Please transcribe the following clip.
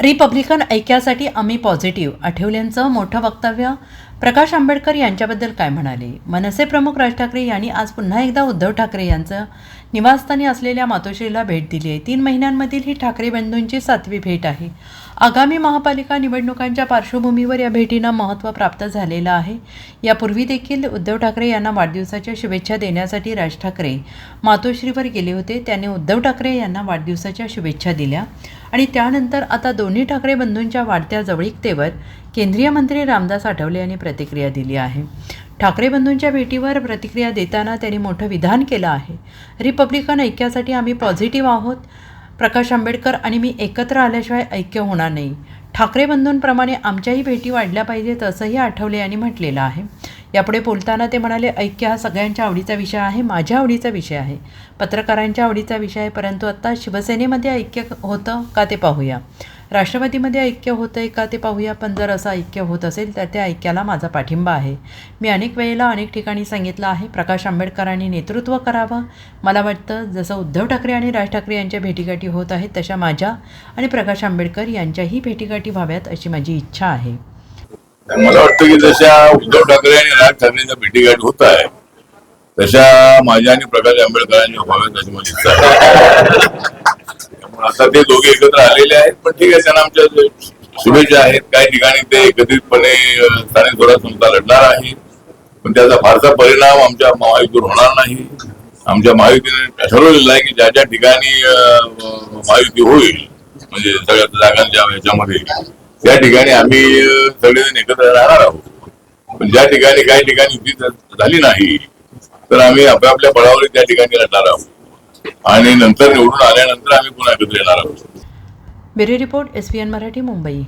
Republican ऐक्यासाठी आम्ही positive आठवल्यांचं मोठं वक्तव्य प्रकाश आंबेडकर यांच्याबद्दल काय म्हणाले? मनसे प्रमुख राज ठाकरे यांनी आज पुन्हा एकदा उद्धव ठाकरे यांचं निवासस्थानी असलेल्या मातोश्रीला भेट दिली आहे. तीन महिन्यांमधील ही ठाकरे बंधूंची सातवी भेट आहे. आगामी महापालिका निवडणुकांच्या पार्श्वभूमीवर या भेटीनं महत्त्व प्राप्त झालेलं आहे. यापूर्वी देखील उद्धव ठाकरे यांना वाढदिवसाच्या शुभेच्छा देण्यासाठी राज ठाकरे मातोश्रीवर गेले होते. त्याने उद्धव ठाकरे यांना वाढदिवसाच्या शुभेच्छा दिल्या. आणि त्यानंतर आता दोन्ही ठाकरे बंधूंच्या वाढत्या जवळीकतेवर केंद्रीय मंत्री रामदास आठवले यांनी प्रतिक्रिया दिली आहे. ठाकरे बंधूंच्या भेटीवर प्रतिक्रिया देताना त्यांनी मोठं विधान केलं आहे. रिपब्लिकन ऐक्यासाठी आम्ही पॉझिटिव्ह आहोत. प्रकाश आंबेडकर आणि मी एकत्र आल्याशिवाय ऐक्य होणार नाही. ठाकरे बंधूंप्रमाणे आमच्याही भेटी वाढल्या पाहिजेत असंही आठवले यांनी म्हटलेलं आहे. यापुढे बोलताना ते म्हणाले ऐक्य हा सगळ्यांच्या आवडीचा विषय आहे माझ्या आवडीचा विषय आहे. पत्रकारांच्या आवडीचा विषय आहे परंतु आत्ता शिवसेनेमध्ये ऐक्य होतं का ते पाहूया. राष्ट्रवादीमध्ये ऐक्य होतं आहे का ते पाहूया पण जर असं ऐक्य होत असेल तर त्या ऐक्याला माझा पाठिंबा आहे. मी अनेक वेळेला अनेक ठिकाणी सांगितलं आहे प्रकाश आंबेडकरांनी नेतृत्व करावं. मला वाटतं जसं उद्धव ठाकरे आणि राज ठाकरे यांच्या भेटीगाठी होत आहेत तशा माझ्या आणि प्रकाश आंबेडकर यांच्याही भेटीगाठी व्हाव्यात अशी माझी इच्छा आहे. मला वाटतं की जशा उद्धव ठाकरे आणि राज ठाकरेंच्या भेटीगाठी होत आहे तशा माझ्या आणि प्रकाश आंबेडकरांच्या व्हाव्यात अशी माझी इच्छा आहे. आता ते दोघे एकत्र आलेले आहेत पण ठीक आहे त्यांना आमच्या शुभेच्छा आहेत. काही ठिकाणी ते एकत्रितपणे स्थानिक स्वराज संस्था लढणार आहे. पण त्याचा फारसा परिणाम आमच्या महायुतीवर होणार नाही. आमच्या महायुतीने ठरवलेलं आहे की ज्या ज्या ठिकाणी महायुती होईल म्हणजे सगळ्या जागांच्या ह्याच्यामध्ये त्या ठिकाणी आम्ही सगळेजण एकत्र राहणार आहोत. पण ज्या ठिकाणी काही ठिकाणी युती झाली नाही तर आम्ही आपल्या बळावर त्या ठिकाणी लढणार आहोत. आणि नंतर निवडून आल्यानंतर आम्ही पुन्हा एकत्र येणार आहोत. Bureau report S P N Marathi Mumbai.